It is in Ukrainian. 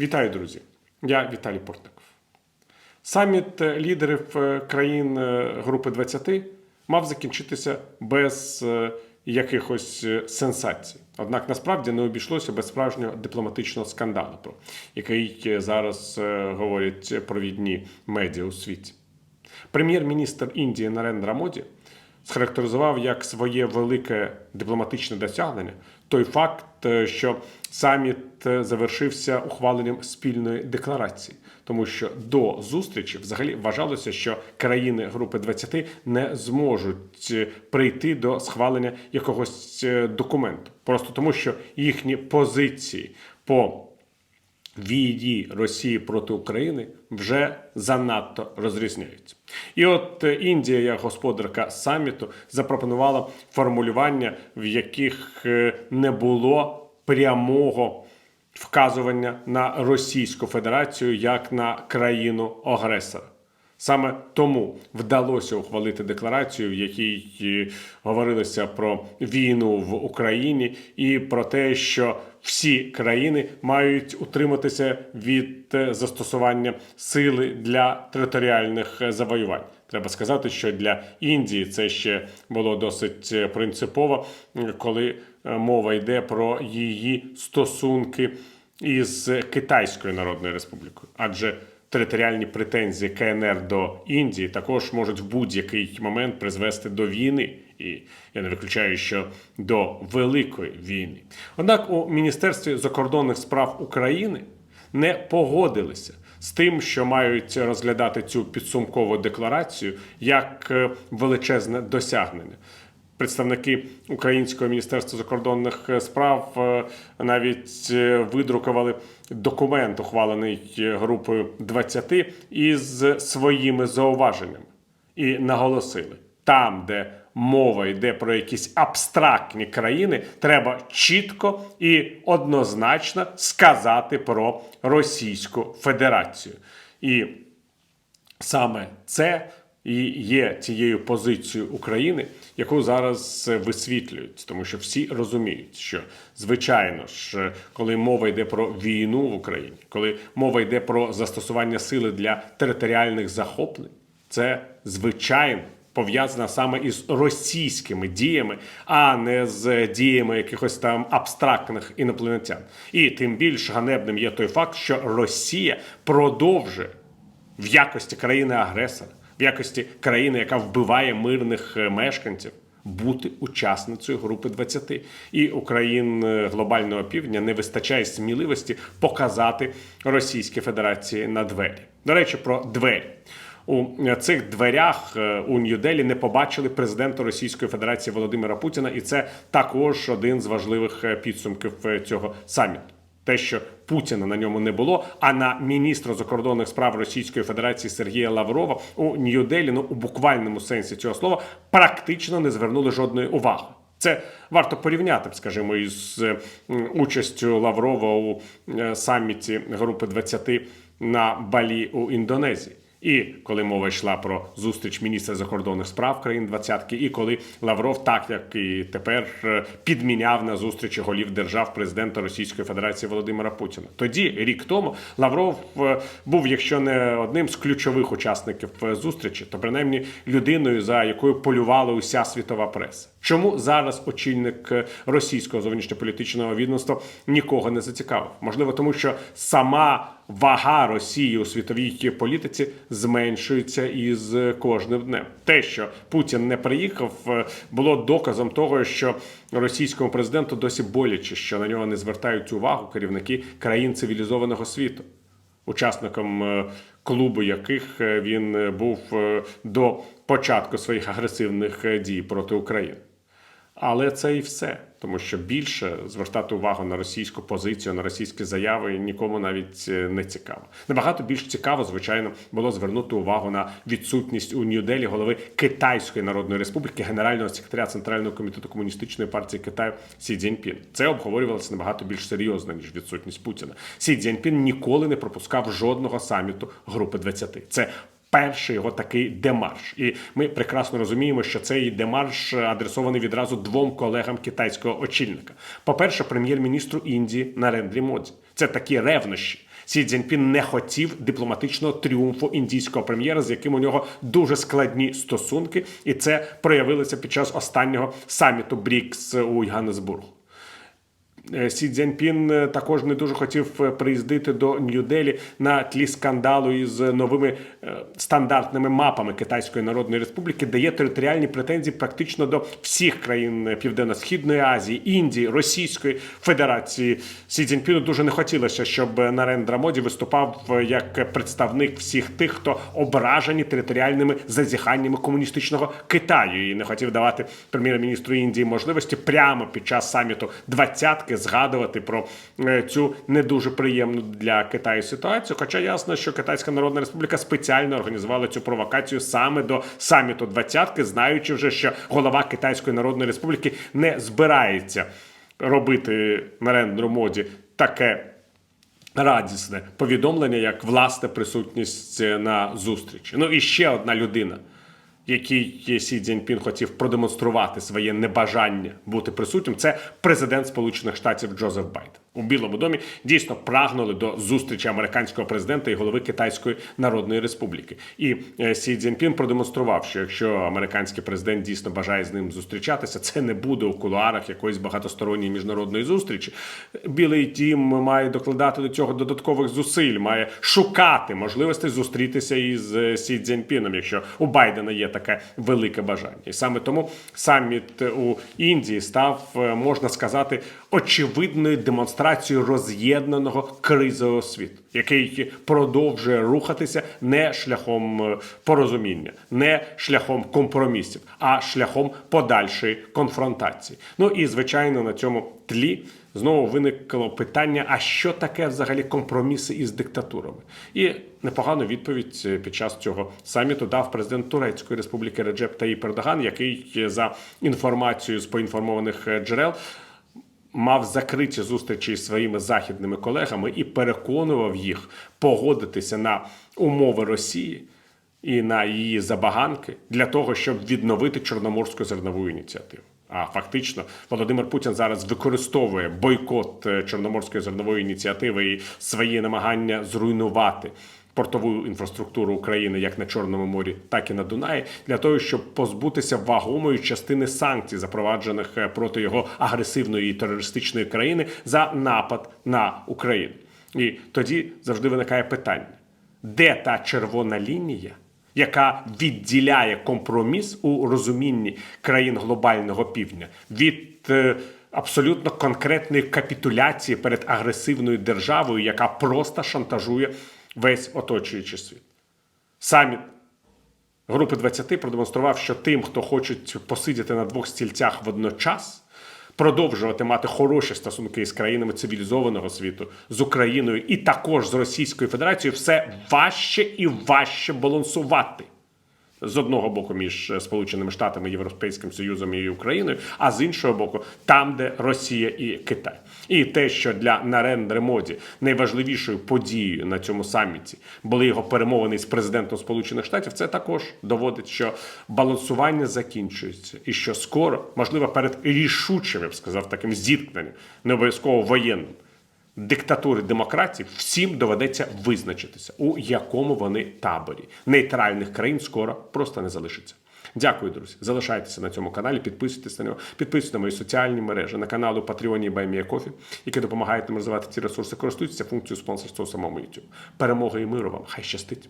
Вітаю, друзі! Я Віталій Портников. Саміт лідерів е, країн е, Групи 20 мав закінчитися без е, якихось е, сенсацій. Однак насправді не обійшлося без справжнього дипломатичного скандалу, про який е, зараз е, говорять провідні медіа у світі. Прем'єр-міністр Індії Нарендра Моді схарактеризував як своє велике дипломатичне досягнення той факт, е, що саміт е, завершився ухваленням спільної декларації, тому що до зустрічі взагалі вважалося, що країни Групи 20 не зможуть е, прийти до схвалення якогось е, документу, просто тому, що їхні позиції по війні Росії проти України вже занадто розрізняються. І от е, Індія, як господарка саміту, запропонувала формулювання, в яких е, не було прямого вказування на Російську Федерацію як на країну агресора. Саме тому вдалося ухвалити декларацію, в якій е, говорилося про війну в Україні і про те, що всі країни мають утриматися від е, застосування сили для територіальних е, завоювань. Треба сказати, що для Індії це ще було досить принципово, коли мова йде про її стосунки із Китайською Народною Республікою, адже територіальні претензії КНР до Індії також можуть в будь-який момент призвести до війни. І я не виключаю, що до великої війни. Однак у Міністерстві закордонних справ України не погодилися з тим, що мають розглядати цю підсумкову декларацію як е, величезне досягнення. Представники Українського міністерства закордонних е, справ е, навіть е, видрукували документ, ухвалений групою 20 із своїми зауваженнями, і наголосили: там, де мова йде про якісь абстрактні країни, треба чітко і однозначно сказати про Російську Федерацію. І Саме це і є тією позицією України, яку зараз висвітлюють, тому що всі розуміють, що звичайно ж, коли мова йде про війну в Україні, коли мова йде про застосування сили для територіальних захоплень, це звичайно. Пов'язана саме із російськими діями, а не з діями якихось там абстрактних інопланетян. І тим більш ганебним є той факт, що Росія продовжує в якості країни-агресора, в якості країни, яка вбиває мирних е, мешканців, бути учасницею групи 20. І у країн е, глобального півдня не вистачає сміливості показати Російській Федерації на двері. До речі, про двері. У е, цих дверях у Нью-Делі не побачили президента Російської Федерації Володимира Путіна, і це також один з важливих підсумків цього саміту те, що Путіна на ньому не було. А на міністра закордонних справ Російської Федерації Сергія Лаврова у Нью-Делі, ну у буквальному сенсі цього слова, практично не звернули жодної уваги. Це варто порівняти, скажімо, із е, участю Лаврова у е, саміті Групи 20 на Балі у Індонезії. І коли мова йшла про зустріч міністра закордонних справ країн двадцятки, і коли Лавров, так як і тепер, е, підміняв на зустрічі голів держав президента Російської Федерації Володимира Путіна. Тоді, рік тому, Лавров е, був, якщо не одним з ключових учасників е, зустрічі, то принаймні людиною, за якою полювала уся світова преса. Чому зараз очільник е, російського зовнішньополітичного відомства нікого не зацікавив? Можливо, тому що сама вага Росії у світовій політиці зменшується із кожним днем. Те, що Путін не приїхав, е, було доказом того, що російському президенту досі боляче, що на нього не звертають увагу керівники країн цивілізованого світу учасником е, клубу яких е, він е, був е, до початку своїх агресивних е, дій проти України. Але це і все, тому що більше звертати увагу на російську позицію, на російські заяви нікому навіть е, не цікаво. Набагато більш цікаво, звичайно, було звернути увагу на відсутність у Нью-Делі голови Китайської Народної Республіки, генерального секретаря Центрального комітету комуністичної партії Китаю Сі Цзіньпін. Це обговорювалося набагато більш серйозно ніж відсутність Путіна. Сі Цзіньпін ніколи не пропускав жодного саміту Групи 20. Це перший його такий демарш. І ми прекрасно розуміємо, що цей демарш адресований відразу двом колегам китайського очільника. По-перше, прем'єр-міністру Індії Нарендрі Моді. Це такі ревнощі. Сі Цзіньпін не хотів дипломатичного тріумфу індійського прем'єра, з яким у нього дуже складні стосунки, і це проявилося під час останнього саміту БРІКС у Ганнесбургу. Е, Сі Цзяньпін е, також не дуже хотів е, приїздити до Нью-Делі на тлі скандалу із новими стандартними мапами Китайської Народної Республіки, де є територіальні претензії практично до всіх країн Південно-Східної Азії, Індії, Російської Федерації. Сі Цзіньпіну дуже не хотілося, щоб Нарендра Моді виступав е, як представник всіх тих, хто ображені територіальними зазіханнями комуністичного Китаю, і не хотів давати прем'єр-міністру Індії можливості прямо під час саміту двадцятки згадувати про е, цю не дуже приємну для Китаю ситуацію. Хоча ясно, що Китайська Народна Республіка спеціально організувала цю провокацію саме до саміту двадцятки, знаючи вже, що голова Китайської Народної Республіки не збирається робити Нарендру моді таке. Радісне повідомлення, як власна присутність на зустрічі. Ну і ще одна людина, який Сі Цзіньпін хотів продемонструвати своє небажання бути присутнім, це президент Сполучених Штатів Джозеф Байден. У Білому домі дійсно прагнули до зустрічі американського президента і голови Китайської Народної Республіки. І е, Сі Цзіньпін продемонстрував, що якщо американський президент дійсно бажає з ним зустрічатися, це не буде у кулуарах якоїсь багатосторонньої міжнародної зустрічі. Білий тім має докладати до цього додаткових зусиль, має шукати можливості зустрітися із е, Сі Цзіньпіном, якщо у Байдена є таке велике бажання. І саме тому саміт у Індії став, е, можна сказати, очевидною демонстрацією роз'єднаного кризового світу, який продовжує рухатися не шляхом е, порозуміння, не шляхом компромісів, а шляхом подальшої конфронтації. Ну і звичайно на цьому тлі. Знову виникло питання: а що таке взагалі компроміси із диктатурами? І непогану відповідь е, під час цього саміту дав президент Турецької республіки Реджеп Таїп Ердоган, який е, за інформацією з поінформованих джерел. Мав закриті зустрічі з своїми західними колегами і переконував їх погодитися на умови Росії і на її забаганки для того, щоб відновити Чорноморську зернову ініціативу. А фактично Володимир Путін зараз використовує бойкот е, Чорноморської зернової ініціативи і свої намагання зруйнувати портову інфраструктуру України як на Чорному морі, так і на Дунаї, для того, щоб позбутися вагомої частини санкцій, запроваджених е, проти його агресивної терористичної країни за напад на Україну. І тоді завжди виникає питання: де та червона лінія? яка відділяє компроміс у розумінні країн глобального півдня від е, абсолютно конкретної капітуляції перед агресивною державою, яка просто шантажує весь оточуючий світ. Саміт Групи 20 продемонстрував, що тим, хто хочуть посидіти на двох стільцях водночас, продовжувати мати хороші стосунки з країнами цивілізованого світу, з Україною і також з Російською Федерацією, все важче і важче балансувати. З одного боку між Сполученими Штатами, Європейським Союзом і Україною, а з іншого боку, там, де Росія і Китай, і те, що для Нарендри Моді найважливішою подією на цьому саміті були його перемовини з президентом Сполучених Штатів, це також доводить, що балансування закінчується, і що скоро, можливо, перед рішучим, я б сказав, таким зіткненням, не обов'язково воєнним диктатури демократії всім доведеться визначитися, у якому вони таборі. Нейтральних країн скоро просто не залишиться. Дякую, друзі. Залишайтеся на цьому каналі, підписуйтесь на нього, підписуйтесь на мої соціальні мережі, на каналу Patreon Баймія Кофі, які допомагають нам розвивати ці ресурси. Користуйтеся функцією спонсорства у самому YouTube. Перемоги і миру вам! Хай щастить!